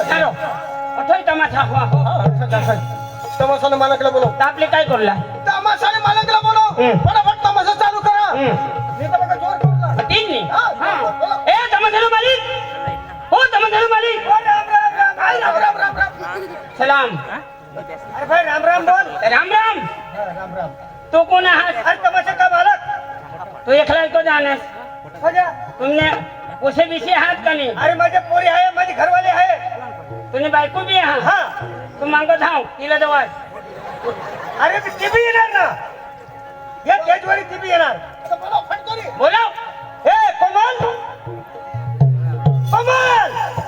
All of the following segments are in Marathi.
अठारो अठोय तमाशा हो तमाशाने मालकला बोलव आपले काय करला तमाशाने मालकला बोलव फटाफट तमाशा चालू करा मी तर बघा जोर करला तीन नी ए तमाशाने मालिक हो तमाशाने मालिक राम राम राम राम सलाम अरे भाई राम राम बोल राम राम राम राम तो कोण आहात अरे तमाशा का मालक तो एकला तो जाणार हो जा तुमने उसे विषय आहात का नाही। अरे माझे पोरी आहे माझे घरवाले आहे तुम्ही बायको बी आहात हा? तू मागं धाव तिला जवळ अरे ती बी येणार ना। या त्याचवारी ती बी येणार बोलाव हे कोमल। कोमल।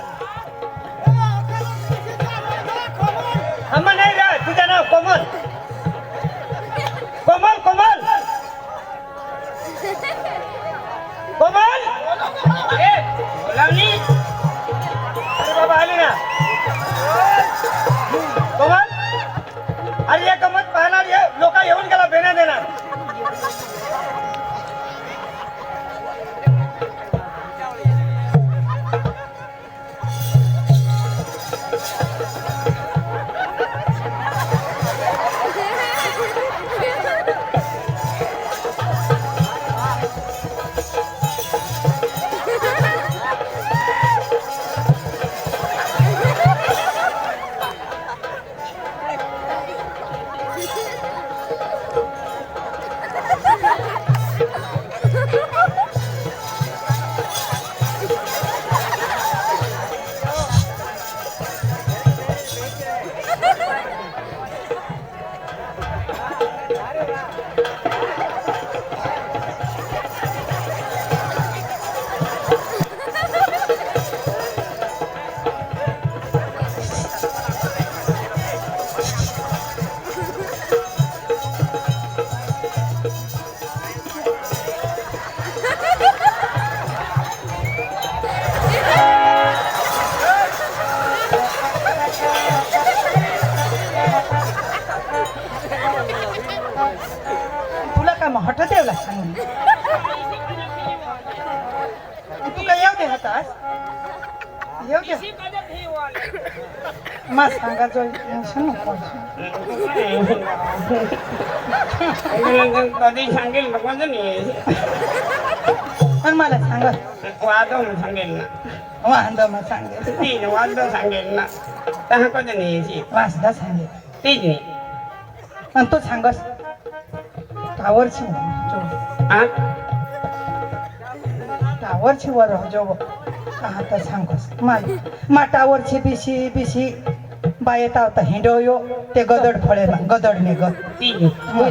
मा सांगा जो कधी सांगेल ना कोणतं नाही पण मला सांगा. वादम सांगेल ना. वांद मग सांगे तीन वाद सांगेल ना. तहा कधी नाही वासदा सांगे तीच नाही. आणि तू सांगस. टावरची जो हा टावरची वर जो आता सांगस? माल मा टावरची बिशी बिशी बायेत आवता हिंडोयो ते गदड फळे ना गदड ने ग.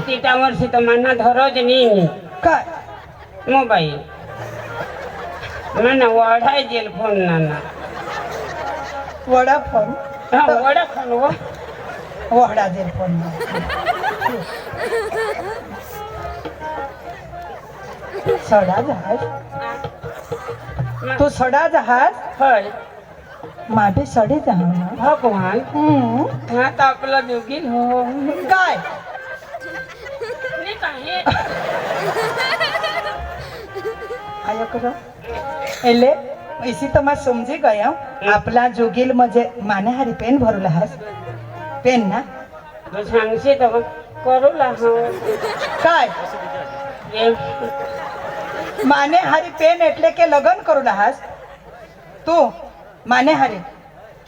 तीच्या वर्षी तर मना धरोज नाही काय? मोबाईल. मना वाढाय जेल फोन नाना. वडा फोन हा वडा फोन व. वहडा दे फोन सडा जहाज तू सडा जहाज हय. माझे सडे जहाज भगवान. हम्म. ह्यात आपला देवगीन हो. काय? नीट आहे आया करो. एले इसी तो मैं समझी गया हूँ. आपला जोगिल म्हणजे माने हरी पेन भरूला हस. पेन ना? मग सांगशील तर मग करू लाग काय? માને હારી પેન એટલે કે લગન કરુલા હાસ તું માને હારી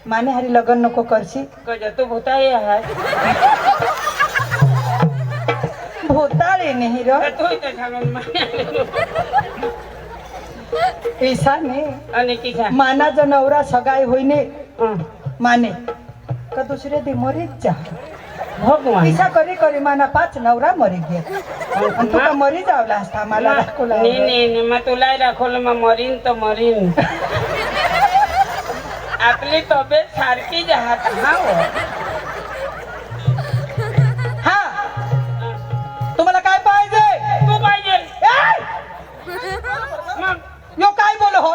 માને હારી લગન नको કરશી कधी तू भूताई आहात ભૂતાળી નહીં રો तर तू इथं सांगून मान्य. પૈસા ને आणि किसा માના જો નવરા સગાઈ હોય ને हं. માને का दुसरे दी मरीच जा ભગવાન પૈસા કરી કરી માના પાંચ નવરા મરી ગયા અને તું મરી જાવલા હતા માલા રાખોલા ને ને ને માં તું લાઈ રાખોલો માં મરીન તો મરીન આપલી તબિયત સારકી જ હાથ હાવો હા तुम्हाला काय पाहिजे तू पाहिजे यो काय बोल हो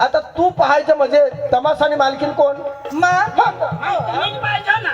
आता तू पाहायचं म्हणजे तमाशाने मालकीन कोण मग तुम्हीच पाहिजे ना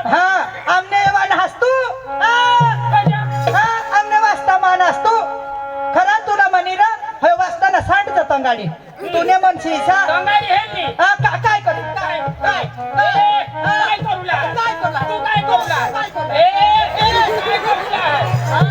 तुने म्हणशी सा हा काय कर काय काय काय? काय? तू काय करू लाग? काय करू लाग? ए, ए, काय करू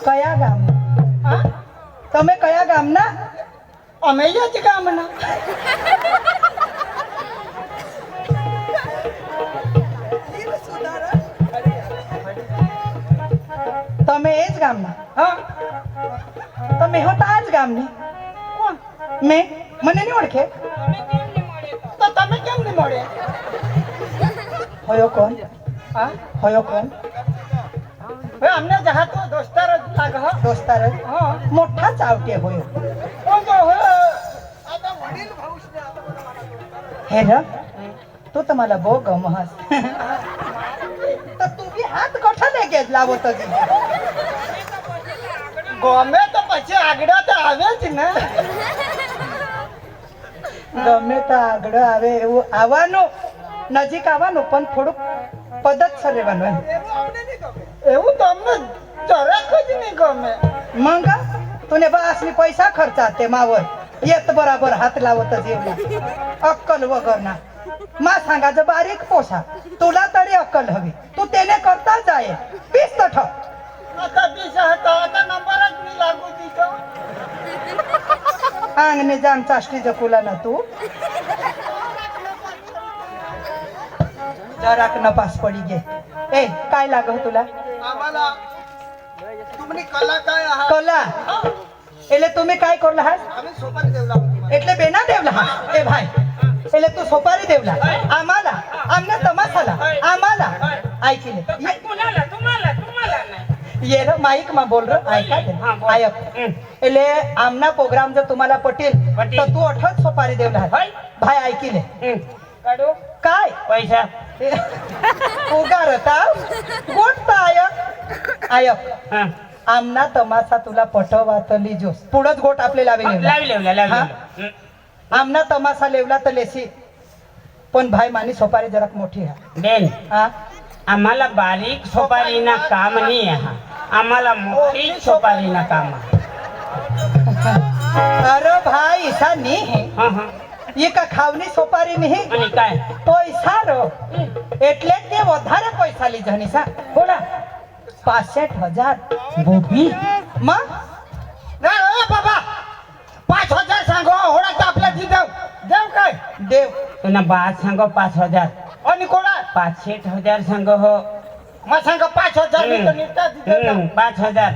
કયા ગામ हा? તમે કયા ગામના અમે અહીંયા જ ગામના. તમે એ જ ગામના હા? તમે હો તો આ જ ગામની કોણ? મેં મને નહીં ઓળખે તો તમે કેમ નહીં મળે હોયો કોણ હા? હોયો કોણ હવે અમને જહા તો દોસ્તાર જ લાગે હો. દોસ્તાર જ. હા. મોઠા ચાવટે હોય કોણ તો હો આ તો વડીલ ભાઉસ ને આ તો જ. હે ર તું તમારા બહુ ગમ હસ તો તું બી હાથ કોઠા લે કે જ લાવો તો જી. ગમે તો પછી આગળ તો આવે જ ને ગમે તો આગળ આવે એવું આવવાનું નજીક આવવાનું પણ થોડુંક પદ્ધતસર રહેવાનું એમ એવું તો અમને જરાક જ નહીં ગમે मग तुने बासनी पैसा खर्चा ते मावर येत बराबर हात लावत जेवला अक्कल वगैर ना मा सांगायचं बारीक पोसा तुला तरी अक्कल हवी तू त्याने करता जाय पीस तर ठेव आता बीस હતો आता नंबरच नाही लागू तिथं अंगणे जाम चाष्टी जकुला ना तू जराक नपास पडी गे ए काय लागव तुला? कोला एले तुम्ही काय करला हा एटले बेना देवला? हा. ए भाई. एले तू सोपारी देवला? आम्हाला? आमना तमाशाला? आम्हाला? ऐकले. ये माईक मा बोल रो. आयक एले आमना प्रोग्राम जर तुम्हाला पटेल तर तू अठ सोपारी देवला भाई ऐकले. काय? पैसा. आयक हा. आमना तमासा तुला पटवातली जोस. पुढंच गोट आपले लावे लावी लेवला लावी हा? लेवला. हं. आमना तमासा लेवला तर लेसी. पण भाई मानी सोपारी जराक मोठी आहे बेन हा? आम्हाला बारीक सोपारीना काम नाही आहे आम्हाला मोठी सोपारीना काम आहे. अरे भाई ईसा नहीं है हा हा. ઈકા ખાવની સોપારી નહીં અને કાય પૈસા રો એટલે કે વધારે પૈસા લી ની સા કોલા 65000 બોબી માં ના ઓ બાબા 5000 સાંગો હોડા તો આપલે દી દેવ દેવ કાય દેવ ના બા સાંગો 5000 અને કોલા 65000 સાંગો હો માં સાંગો 5000 ની તો નીતા દી દેવ 5000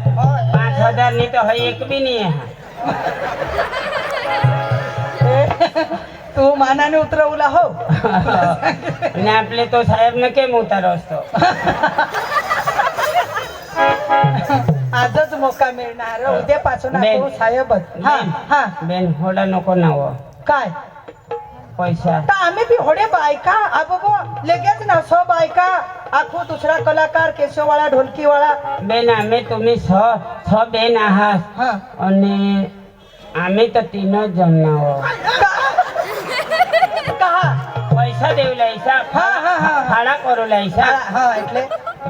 5000 ની તો હે એક બી નહીં હે तू मानाने उतरवला हो. आणि आपले तो साहेब न केम उतारो असतो? आजच मोका मिळणार उद्यापासून बेन. आपण साहेबच. हा हा. बेन होडा नको ना हो काय? पैसा. तर आम्ही बी होडे बायका आबो लगेच ना सो बायका आखो दुसरा कलाकार केशववाळा ढोलकीवाळा. बेन आम्ही तुम्ही छ छ बेन आहात. हा. आणि आम्ही तर तीनच जण ना हो कहा पैसा देऊ लायसा हा, हा, हा. फाडा करू लायसा हा हा એટલે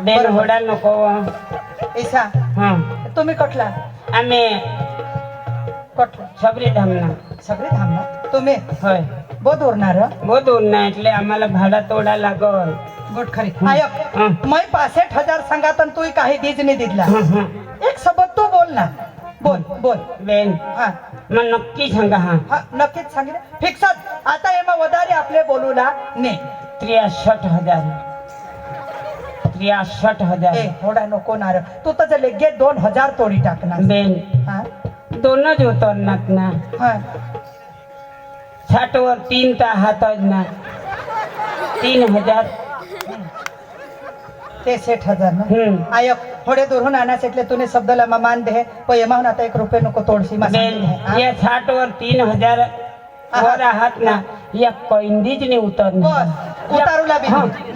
बेन बरोबर. होडा नको ईशा हा तुम्ही कटला आम्ही कटला सबरी धामना सगळे थांबला तुम्ही होय बहुत उरणार બહુ દૂર ના એટલે અમારા ભાડા તોડા लागल गोट खरी हं. आयक हं. मै पासष्ट हजार सांगात आणि तू काही दीज नाही दिला हं, हं. एक सबत तू बोल ना बोल बोल બેન हा मग नक्की सांगा हा. नक्कीच सांगितलं. फिक्स आता एमा वधारे आपले बोलूला ने. त्रियासठ हजार. त्रियासठ हजार. थोडा नको नार तू तर लेगे दोन हजार तोडी टाकणार. बेन दोनच उतरणार ना छाटवर वर तीन तर हात ना तीन हजार. ते सेठ हजार ना? हम्म. आयक थोडे दूर एटले तुने शब्दाला मान दे. पण आता एक रुपये नको तोडशी या साठ वर तीन हजार. वर आहात ना. या कैंदीच ने उतर उतारूला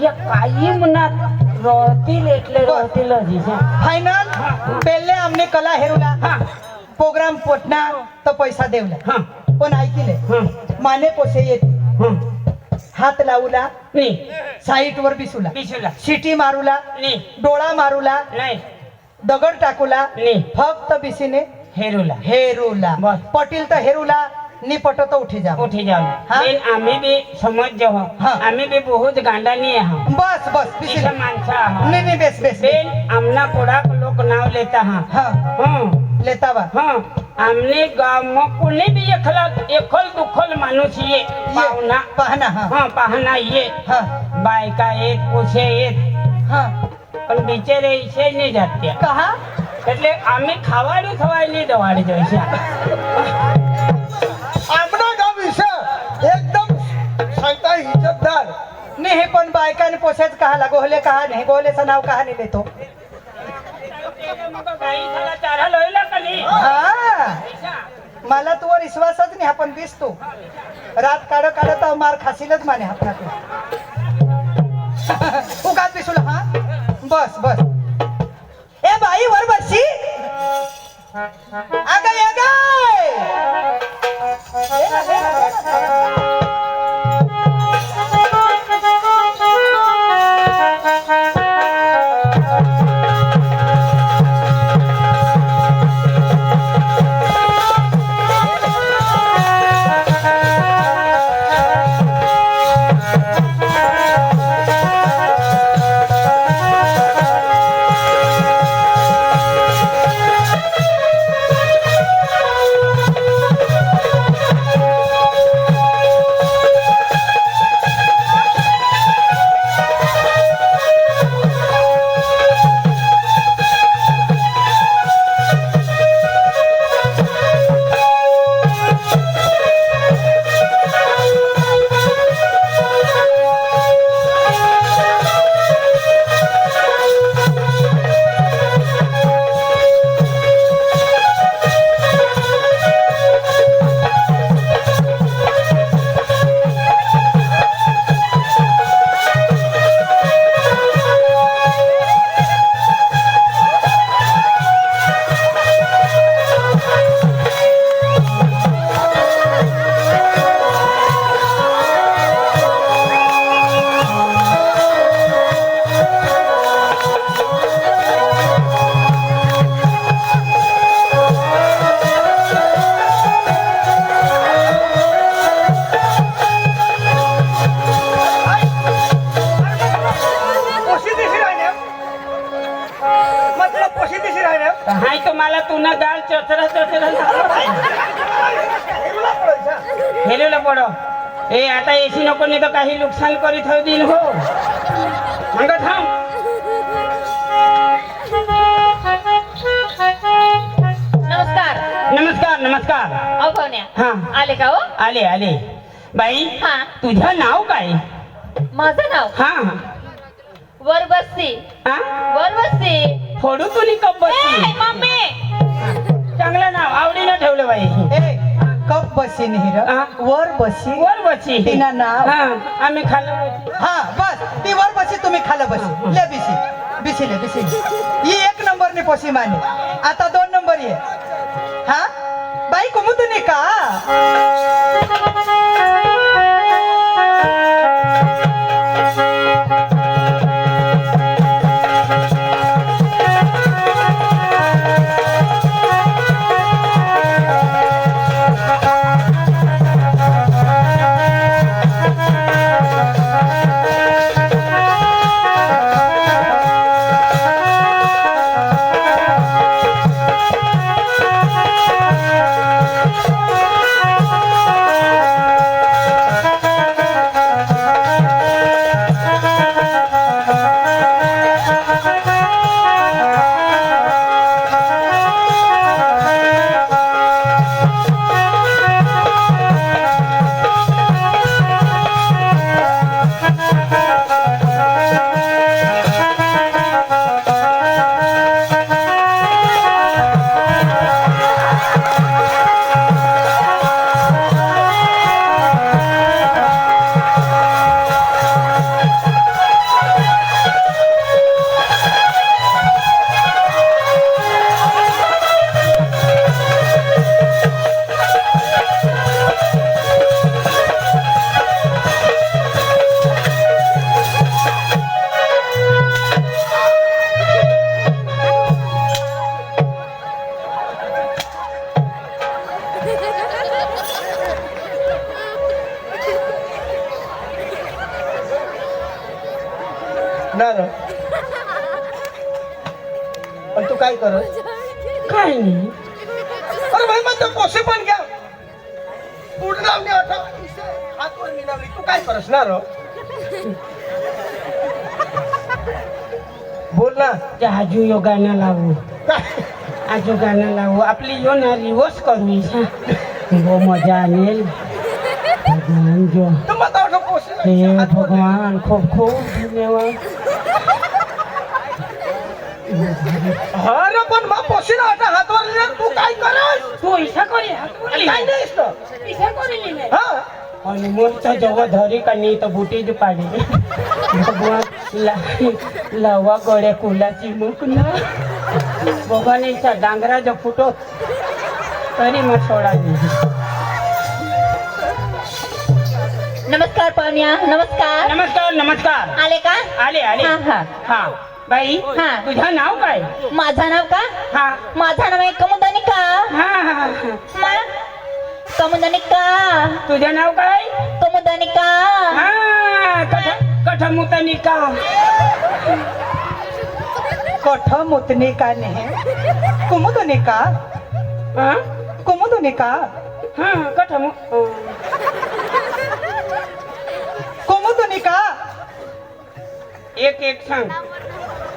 या काही म्हणत रोहतील एटले रोहतील फायनल पेल्ले आमने कला हेरुला. प्रोग्राम पोटना तर पैसा देवला. पण ऐकिले माने पोसे येते. हात लावला नाही. साईट वर बिसुला. बिशुला शिटी मारूला नाही. डोळा मारूला नाही. दगड टाकूला नाही. फक्त बिसीने हेरूला. हेरूला. बस. पटील तर हेरूला नि पटो तर उठी जा उठी जाऊ हा? बेन आम्ही बी समज हा. आम्ही बी बहुत गांडानी आहोत बस बस बिसीने तिथं माणसं नाही नाही बेस बेस. बेन आमना कोडाक लोक नाव लेता हा. हा. हं, लेता बा. हं. અમને ગામમાં કોને બી એકલા એકલ દુખલ માનો છીએ પાહના પાહના હા. પાહના એ બાયકા એ પૂછે એ. હા. પણ બિચારે છે ને જાતે કહા? એટલે અમે ખાવાનું ખવાય ને દવાડે જાય છે. આપણા ગામ વિશે એકદમ સંતા ઇજ્જતદાર નહીં પણ બાયકાને પૂછે જ કહા લાગો હલે કહા નહીં બોલે સનાવ કહા નહીં લેતો. हा. मला तुवर विश्वासच नाही आपण दिसतो. रात काढ काढत मार खासीलच माने आपल्याकडे उगाच दिसूला हा? बस बस. ए बाई वर बसशी. अगं ये हेरूला पडायचा हेरेला पडो. ए आता एसी नको नाही तर काही नुकसान करीत हो दिन हो. मग थांब. नमस्कार. नमस्कार नमस्कार. अहो पाहुण्या. हा. आले का हो? आले आले. बाई हा. तुझं नाव काय? माझं नाव? हा. वरबस्ती हा वरबस्ती फोडू तुली कप ए, मम्मी! चांगलं नाव आवडीनं ठेवलं बाई. ए कप बसी नाही र हा. वर बसी वर बसी. तिनं नाव? हा आम्ही खाल्लं हा बस. ती वर बसी तुम्ही खालं बसी. ले बिसी. बिसी ले बिसी. ही एक नंबर ने पोसी माने. आता दोन नंबर ये. हा? बाई कुमुद नाही का? रे. पण तू काय कर काय नाही अरे भाई मग तो पोसे पण घ्या पुढे लावली आठव हातवर मी लावली तू काय करस ना रो बोल ना त्या आजू यो गाणं लावू काय आजू गाणं लावू आपली यो ना रिवर्स करू इसा वो मजा आणेल भगवान जो तर मग तो आठव पोसे हे लावली, हातवर लावली. भगवान खूप खूप धन्यवाद अरे पण मग आठव हातवर लिहिलं, तू काय करस? तू करी हात वर काय इसा करी लिहिलं. हा? आणि जवळ धरी तर बुटी जी पाडी भगवान ला- लावा गोड्या कुलाची मुख ना. भगवानीचा डांगराचा फुटो तरी मग सोडा नाही नमस्कार पाहुण्या. नमस्कार. नमस्कार नमस्कार. आले का? आले आले. हा, हा. हा. बाई हा. तुझं नाव काय? माझं नाव का? हा. माझं नाव आहे कमुदनिका हा हा, हा. मग कमुदनिका तुझं नाव काय? कमुदनिका हा कठ कठमुतनी का? कठ मुतने का नाही? कुमुदने का? हा? कुमुदने का? हा कठमु कुमुदने का? एक एक सांग.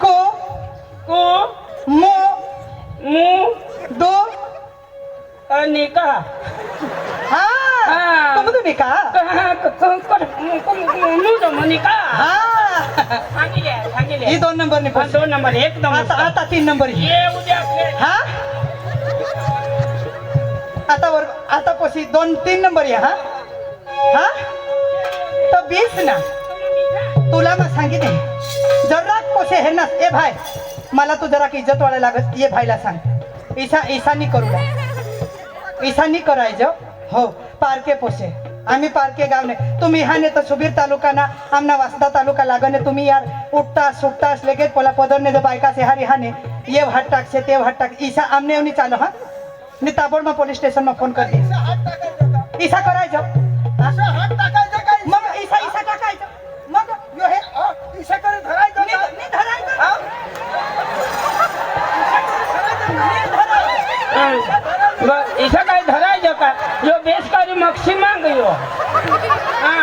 को को मो मु दो। अनिका हा हा. कुमुदने का मुनिका हा। सांगितले ही सांगितले दोन नंबरने हा, दोन नंबर एकदम आता आता तीन नंबर ही। ये उद्या. हा। आता वर आता पशी दोन तीन नंबर आहे हा। हा। तर बीस ना। तुला मग सांगितले। जरा पोसे हे ना ए भाई मला तू जरा इज्जत वाढायला लागत ये भाईला सांग. ईसा ईसानी करू द्या ईसानी करायचं हो पारके पोसे. आम्ही पारके गावने तुम्ही हाने तर सुबीर तालुका ना आमना वासदा तालुका लागने तुम्ही यार उठतास सुटतास लगेच पोला पदरने जो बायका से हारी हाने ये भाट टाक से ते भाट टाक. ईसा आमने येऊन चालू हा. मी ताबोड मग पोलीस स्टेशन मा फोन करते. हात का? ईसा करायचं. हा? हात मग ईसा ईसा टाकायचं. मग यो हे अ, इशाकडे धरायचं? इथं काय धरायचं का? यो बेसकारी मक्षी मांग यो हो। हा।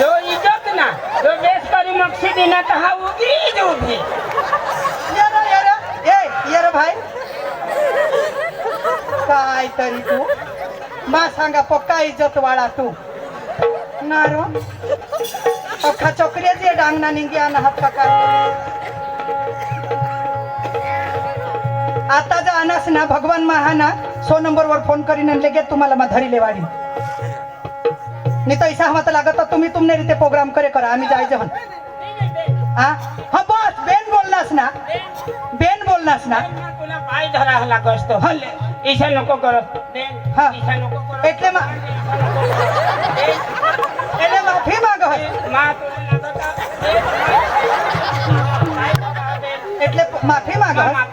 यो इजत ना यो बेसकारी मक्षी दिना तर हा उगी उभी ए भाई काय तरी तू? मा सांगा पक्का इज्जत वाळा तू? नारो? अख्खा चक्रियाची डांगना निंगी आणि हात पका आता जर अनास ना भगवान महाना सो नंबर वर फोन करीन आणि लगेच तुम्हाला मा धरी लेवाडी नाही तर ऐसा हवा लागत तर तुम्ही तुमने रीते प्रोग्राम करे करा आम्ही जायचं हन हा हा बस बेन बोललास ना बेन बोललास ना तुला पाय धरावा लागत असतो हल्ले ईशा नको करत हा. ईशा नको करत એટલે માં એટલે માફી માંગો मा तुला नका એટલે માફી માંગો माफी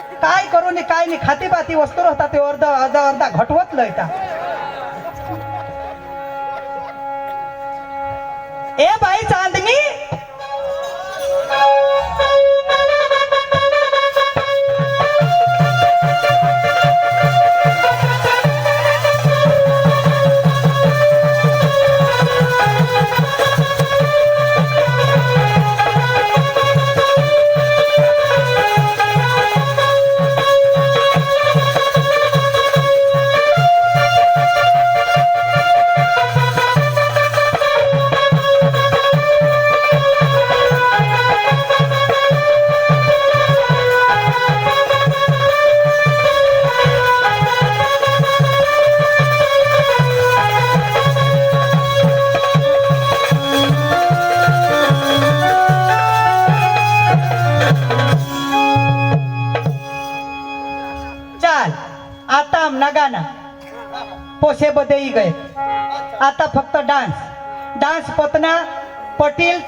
काय करू नी काय नाही खाती पाती वस्तू होता ते अर्ध अर्धा अर्धा घटवत लयता ए बाई चांदणी!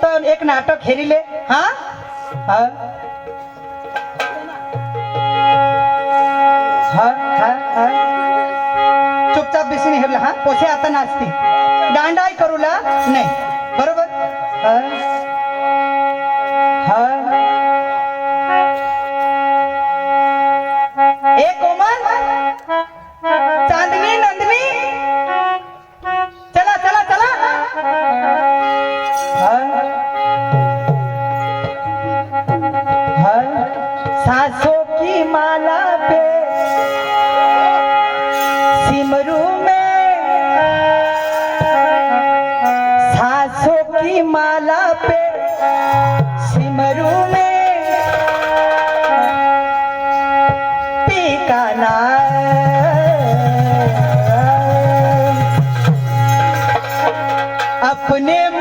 नाटक एक नाटक हेरिले हा? चुपचाप दिसून हेरला हा? पोसे आता नाचते दांडाय करूला? नाही. बरोबर? अपने